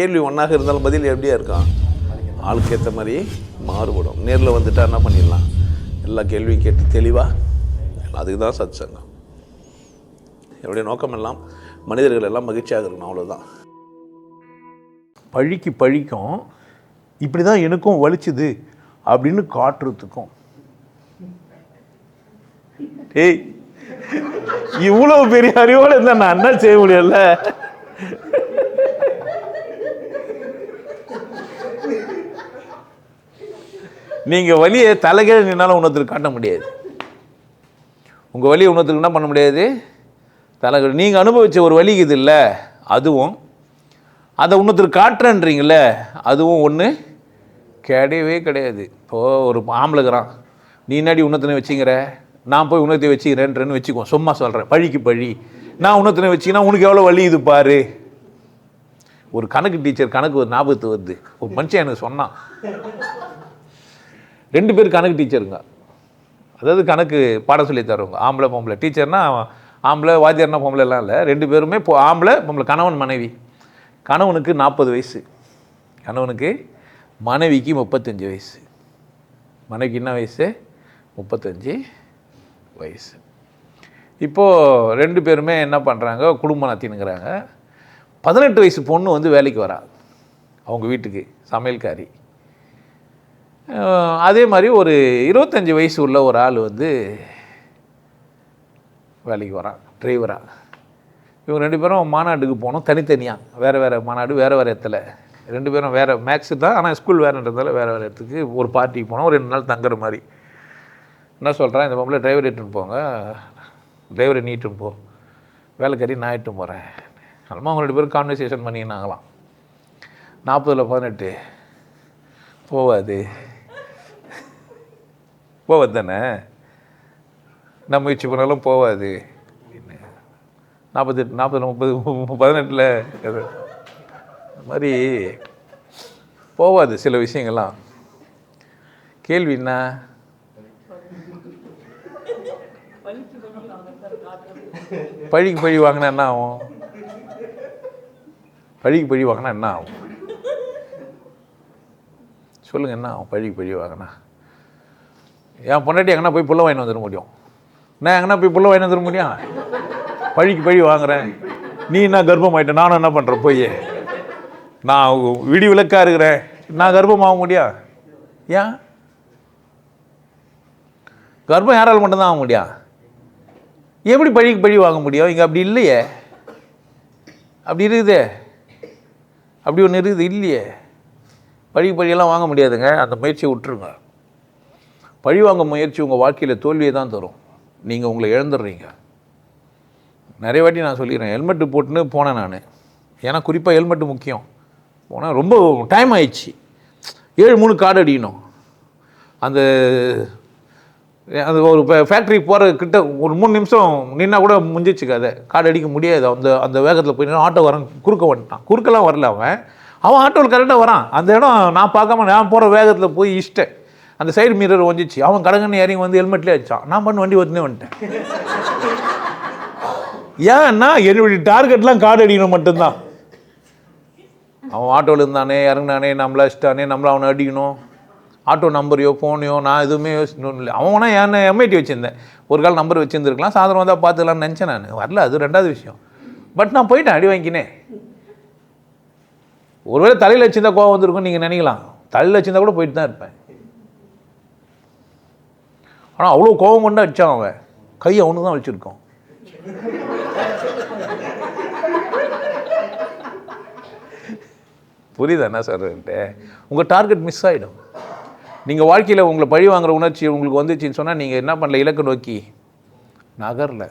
கேள்வி ஒன்றாக இருந்தாலும் பதில் எப்படியா இருக்கான் ஆளுக்கு ஏற்ற மாதிரி மாறுபடும். நேரில் வந்துட்டா என்ன பண்ணிடலாம்? எல்லா கேள்வியும் கேட்டு தெளிவாக அதுக்கு தான் சத் சங்கம் என்னுடைய நோக்கம் எல்லாம் மனிதர்கள் எல்லாம் மகிழ்ச்சியாக இருக்கணும் அவ்வளோதான் பழிக்கு பழிக்கும் இப்படி தான் எனக்கும் வலிச்சுது அப்படின்னு காட்டுறதுக்கும் ஏய் இவ்வளோ பெரிய அறிவோடு இருந்தால் நான் என்ன செய்ய முடியல நீங்கள் வழியை தலைகே நின்னாலும் உணர்த்துக்கு காட்ட முடியாது. உங்கள் வழியை உணர்த்துக்கு என்ன பண்ண முடியாது? தலைகீழ. நீங்கள் அனுபவித்த ஒரு வழி இது இல்லை. அதுவும் அதை இன்னொருத்தர் காட்டுறேன்றீங்கள அதுவும் ஒன்று கிடையவே கிடையாது. இப்போது ஒரு ஆம்பளைக்கிறான் நீ என்னாடி உன்னத்தனை வச்சுங்கிற நான் போய் உன்னத்தை வச்சுக்கிறேன்றேன்னு வச்சுக்கோ. சும்மா சொல்கிறேன் பழிக்கு பழி. நான் உன்னத்தனை வச்சிங்கன்னா உனக்கு எவ்வளோ வழி இது பாரு. ஒரு கணக்கு டீச்சர் கணக்கு ஒரு ஞாபகத்து வருது. ஒரு மனுஷன் எனக்கு சொன்னான். ரெண்டு பேர் கணக்கு டீச்சருங்க. அதாவது கணக்கு பாடம் சொல்லி தருவாங்க. ஆம்பளை பொம்பளை. டீச்சர்னா ஆம்பளை வாத்தியார்னா பொம்பளை எல்லாம் இல்லை. ரெண்டு பேருமே இப்போ ஆம்பளை பொம்பளை. கணவன் மனைவி. கணவனுக்கு நாற்பது வயசு. கணவனுக்கு மனைவிக்கு முப்பத்தஞ்சு வயசு. மனைவிக்கு என்ன வயசு? முப்பத்தஞ்சு வயசு. இப்போது ரெண்டு பேருமே என்ன பண்ணுறாங்க குடும்பம் நத்தினுங்கிறாங்க பதினெட்டு வயசு பொண்ணு வந்து வேலைக்கு வரா. அவங்க வீட்டுக்கு சமையல்காரி. அதே மாதிரி ஒரு இருபத்தஞ்சி வயசு உள்ள ஒரு ஆள் வந்து வேலைக்கு வரான் டிரைவராக இவங்க ரெண்டு பேரும் மாநாட்டுக்கு போனோம் தனித்தனியாக வேறு வேறு மாநாடு வேறு வேறு இடத்துல. ரெண்டு பேரும் வேறு மேக்ஸு தான் ஆனால் ஸ்கூல் வேறுன்றதால வேறு வேறு இடத்துக்கு ஒரு பார்ட்டிக்கு போனோம் ஒரு ரெண்டு நாள் தங்குற மாதிரி. என்ன சொல்கிறேன் இந்த பொம்பளை டிரைவர் இட்டுன்னு போங்க டிரைவரை நீட்டுன்னு போ. வேலைக்காரி நான் இட்டும் போகிறேன் அல்மா அவங்க ரெண்டு பேரும் கான்வர்சேஷன் பண்ணினாங்களாம் நாற்பதில் பதினெட்டு. போவாது போவாது தானே? நம்ம முயற்சி பண்ணாலும் போவாது. நாற்பத்தெட்டு நாற்பது முப்பது பதினெட்டில் அது மாதிரி போவாது சில விஷயங்கள்லாம். கேள்வி என்ன? பழிக்கு பழி வாங்கினா என்ன ஆகும்? பழிக்கு பழி வாங்கினா என்ன ஆகும்? சொல்லுங்கள் என்ன ஆகும்? பழிக்கு பழி வாங்கினா. என் பொண்டாட்டி எங்கன்னா போய் புள்ள வாங்கி வந்துட முடியும்? நான் எங்கன்னா போய் புள்ள வாங்கி வந்துட முடியும்? பழிக்கு பழி வாங்குறேன். நீ என்ன கர்ப்பம் ஆகிட்ட நானும் என்ன பண்ணுறேன் போய். நான் விடி விளக்காக இருக்கிறேன். நான் கர்ப்பம் ஆக முடியும் ஏன்? கர்ப்பம் யாரால் மட்டும்தான் ஆக முடியும் எப்படி பழிக்கு பழி வாங்க முடியும்? இங்கே அப்படி இல்லையே. அப்படி இருக்குதே. அப்படி ஒன்று இருக்குது. இல்லையே. பழிக்கு பழியெல்லாம் வாங்க முடியாதுங்க. அந்த முயற்சியை விட்டுருங்க. பழி வாங்க முயற்சி உங்கள் வாழ்க்கையில் தோல்வியை தான் தரும். நீங்கள் உங்களை இழந்துடுறீங்க. நிறைய வாட்டி நான் சொல்லிடுறேன் ஹெல்மெட்டு போட்டுன்னு போனேன் நான். ஏன்னா குறிப்பாக ஹெல்மெட்டு முக்கியம். போனால் ரொம்ப டைம் ஆயிடுச்சு. ஏழு மூணு கார்டு அடிக்கணும். அந்த அது ஒரு ஃபேக்ட்ரிக்கு போகிற கிட்ட ஒரு மூணு நிமிஷம் நின்னா கூட முடிஞ்சிச்சு கதை. கார்டு அடிக்க முடியாது. அந்த அந்த வேகத்தில் போய் ஆட்டோ வரன் குறுக்க வந்துட்டான். குறுக்கெல்லாம் வரல அவன். அவன் ஆட்டோவில் கரெக்டாக வரான். அந்த இடம் நான் பார்க்காம நான் போகிற வேகத்தில் போய் இஷ்டேன் அந்த சைடு மிரர் வந்துச்சு அவன் கடங்கன்னு இறங்கி வந்து ஹெல்மெட்லேயே அடித்தான் நான் பண்ண வண்டி ஒத்துனே வந்துட்டேன். ஏன்னா என்னுடைய டார்கெட்லாம் கார்டு அடிக்கணும் மட்டும்தான். அவன் ஆட்டோவில் இருந்தானே இறங்குனானே நம்மள அடிச்சிட்டானே நம்மள அவனை அடிக்கணும். ஆட்டோ நம்பரையோ ஃபோனையோ நான் எதுவுமே யோசிக்கணும் இல்லை. அவனா என்ன எம்ஐடி வச்சுருந்தேன். ஒரு கால் நம்பர் வச்சுருந்துருக்கலாம். சாயந்தரம் வந்தால் பார்த்துக்கலாம்னு நினச்சேன் நான். வரல அது ரெண்டாவது விஷயம். பட் நான் போயிட்டேன் அடி வாங்கினேன் ஒருவேளை தலையில் வச்சுருந்தா கோவம் வந்திருக்கும் நீங்கள் நினைக்கலாம். தலையில் வச்சிருந்தா கூட போயிட்டு தான் இருப்பேன். ஆனால் அவ்வளோ கோபம் கொண்டு அடித்தான் அவன். கை அவனு தான் வச்சுருக்கோம். புரியுதா என்ன சொல்கிறேன்ட்டு உங்கள் டார்கெட் மிஸ் ஆகிடும் நீங்கள் வாழ்க்கையில் உங்களை பழி வாங்குற உணர்ச்சி உங்களுக்கு வந்துச்சுன்னு சொன்னால் நீங்கள் என்ன பண்ணல? இலக்கு நோக்கி நகரல.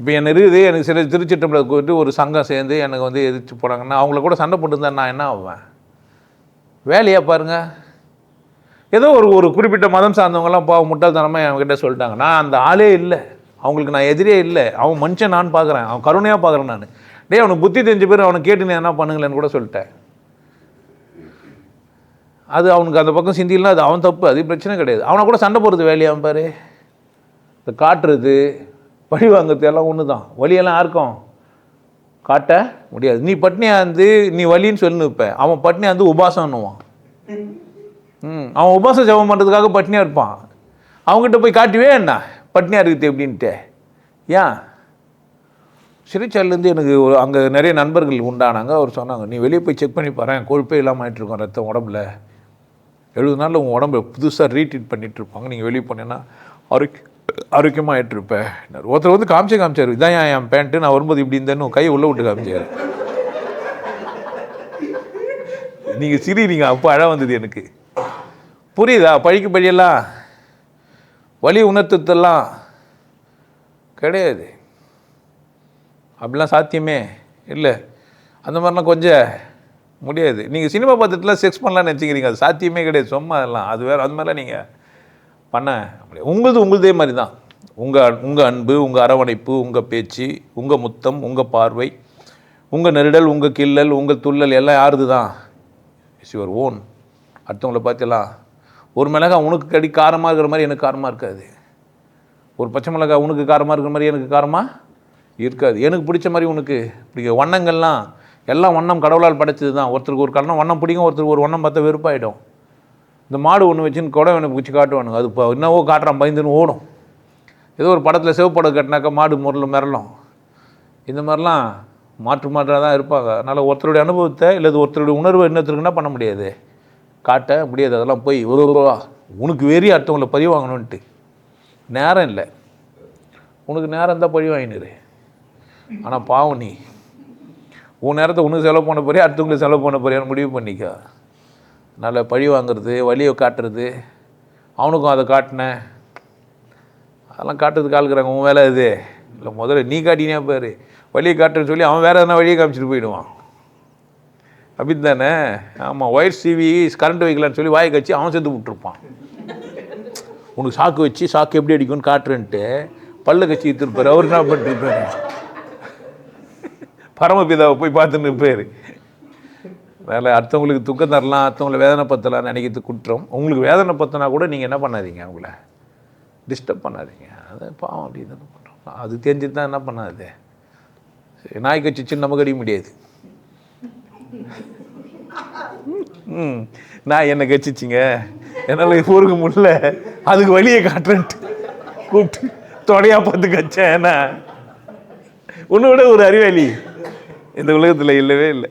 இப்போ என்ன இருக்குது எனக்கு சில திருச்சிட்டம்பில் போயிட்டு ஒரு சங்கம் சேர்ந்து எனக்கு வந்து எதிர்த்து போனாங்கன்னா அவங்கள கூட சண்டை போட்டுருந்தா நான் என்ன ஆவேன்? வேலையாக பாருங்கள் ஏதோ ஒரு ஒரு குறிப்பிட்ட மதம் சார்ந்தவங்கலாம் பாவம் முட்டாள்தனமாக என்கிட்ட சொல்லிட்டாங்க. நான் அந்த ஆளே இல்லை. அவங்களுக்கு நான் எதிரே இல்லை. அவன் மனுஷன் நான் பார்க்குறேன். அவன் கருணையாக பார்க்குறேன் நான். டேய் அவனுக்கு புத்தி தெரிஞ்ச பேர் அவனை கேட்டு நீ என்ன பண்ணுங்களேன்னு கூட சொல்லிட்டேன். அது அவனுக்கு அந்த பக்கம் சிந்திலாம் அது அவன் தப்பு. அது பிரச்சனை கிடையாது. அவனை கூட சண்டை போடுறது வேலையாம் பாரு? இந்த காட்டுறது பழி வாங்குறது எல்லாம் ஒன்று தான் வழியெல்லாம் யாருக்கும்? காட்ட முடியாது. நீ பட்னியாக இருந்து நீ வலின்னு சொல்லி இப்போ அவன் பட்னியாக இருந்து உபாசம்னுவான் அவன் உபாச ஜபம் பண்ணுறதுக்காக பட்னியாக இருப்பான். அவங்ககிட்ட போய் காட்டுவே என்ன? பட்னியாக இருக்குது எப்படின்ட்டு. ஏன்? சிறைச்சாலேருந்து எனக்கு ஒரு அங்கே நிறைய நண்பர்கள் உண்டானாங்க. அவர் சொன்னாங்க நீ வெளியே போய் செக் பண்ணி பாரு. கொழுப்பே இல்லாமல் ஆகிட்டுருக்கோம் ரத்தம் உடம்புல. எழுபது நாளில் உங்கள் உடம்பு புதுசாக ரீட்ரீட் பண்ணிகிட்ருப்பாங்க நீங்கள் வெளியே போனேன்னா ஆரோக்கிய ஆரோக்கியமாக ஆயிட்டு இருப்பேன் ஒருத்தர் வந்து காமிச்சே காமிச்சார். இதான் ஏன் என் பேண்ட்டு நான் வரும்போது இப்படி இருந்தேன்னு கையை உள்ளே விட்டு காமிச்சார். நீங்கள் சிரிறீங்க அப்போ அழ வந்தது எனக்கு. புரியுதா? பழிக்கு பழியெல்லாம் வலி உணர்த்தத்தெல்லாம் கிடையாது. அப்படிலாம் சாத்தியமே இல்லை. அந்த மாதிரிலாம் கொஞ்சம் முடியாது. நீங்கள் சினிமா பார்த்துட்டுலாம் செக்ஸ் பண்ணலாம்னு நினச்சிக்கிறீங்க. அது சாத்தியமே கிடையாது. சும்மா அதெல்லாம். அது வேறு அது மாதிரிலாம் நீங்கள் பண்ண முடியாது. உங்களது உங்களுதே மாதிரி தான். உங்கள் உங்கள் அன்பு உங்கள் அரவணைப்பு உங்கள் பேச்சு உங்கள் முத்தம் உங்கள் பார்வை உங்கள் நெருடல் உங்கள் கிள்ளல் உங்கள் துள்ளல் எல்லாம் யாருது தான் இட்ஸ் யுவர் ஓன் அடுத்தவங்கள பார்த்தலாம் ஒரு மிளகாய் உனக்கு கடி காரமாக இருக்கிற மாதிரி எனக்கு காரமாக இருக்காது. ஒரு பச்சை மிளகாய் உனக்கு காரமாக இருக்கிற மாதிரி எனக்கு காரமாக இருக்காது. எனக்கு பிடிச்ச மாதிரி உனக்கு பிடிக்க. வண்ணங்கள்லாம் எல்லாம் வண்ணம் கடவுளால் படைச்சது தான் ஒருத்தருக்கு ஒரு கண்ணம் வண்ணம் பிடிக்கும் ஒருத்தருக்கு ஒரு வண்ணம் பார்த்தா வெறுப்பாயிடும். இந்த மாடு ஒன்று வச்சுன்னு கூட எனக்கு பிடிச்சி காட்டுவானுங்க. அது இப்போ என்னவோ காட்டுறான் பயந்துன்னு ஓடும். ஏதோ ஒரு படத்தில் சிவப்படம் கட்டினாக்கா மாடு முரலும் மிரளும். இந்த மாதிரிலாம் மாற்று மாற்றாக தான் இருப்பாங்க. அதனால் ஒருத்தருடைய அனுபவத்தை இல்லை ஒருத்தருடைய உணர்வு என்னத்திற்கு என்ன பண்ண முடியாது? காட்ட முடியாது. அதெல்லாம் போய் ஒரு ரூபா. உனக்கு வெறி அடுத்தவங்கள பழி வாங்கணுன்ட்டு நேரம் இல்லை. உனக்கு நேரம் தான் பழி வாங்கினிரு. ஆனால் பாவம் நீ. உன் நேரத்தை உனக்கு செலவு பண்ண போறியா? அடுத்தவங்களுக்கு செலவு பண்ண போறியான்னு முடிவு பண்ணிக்க. நல்ல பழி வாங்குறது வழியை காட்டுறது. அவனுக்கும் அதை காட்டினேன் அதெல்லாம் காட்டுறதுக்கு ஆளுக்குறாங்க உன் வேலை இது. இல்லை முதல்ல நீ காட்டினே பாரு. வழியை காட்டுறேன்னு சொல்லி அவன் வேறு எதனா வழியை காமிச்சிட்டு போயிடுவான். அப்படி தானே ஆமாம் ஒயர் சிவி கரண்ட் வைக்கலான்னு சொல்லி வாயை கட்சி அவன் செத்து விட்டுருப்பான் உனக்கு சாக்கு வச்சு சாக்கு எப்படி அடிக்கும்னு காட்டுறேன்ட்டு பல்ல கட்சி திருப்பார் அவர் என்ன பண்ணிருப்பார் பரமபிதாவை போய் பார்த்துன்னு இருப்பார். அதனால் அடுத்தவங்களுக்கு துக்கம் தரலாம் அடுத்தவங்களை வேதனை பத்தலாம்னு நினைக்கிறது குற்றம். உங்களுக்கு வேதனை பத்தினா கூட நீங்கள் என்ன பண்ணாதீங்க அவங்கள. டிஸ்டர்ப் பண்ணாதீங்க. அது பாவம் அப்படின்னு பண்ணுறோம் அது தெரிஞ்சு தான் என்ன பண்ணாது. நாய் கட்சி நமக்கு அடிக்க முடியாது. நான் என்ன கட்சிச்சிங்க என்னால் ஊருக்கு முடியல. அதுக்கு வழியை காட்டுறேன்ட்டு கூப்பிட்டு தொடையா பார்த்து கச்சேன் என்ன? உன்னோட விட ஒரு அறிவாளி. இந்த உலகத்தில் இல்லவே இல்லை.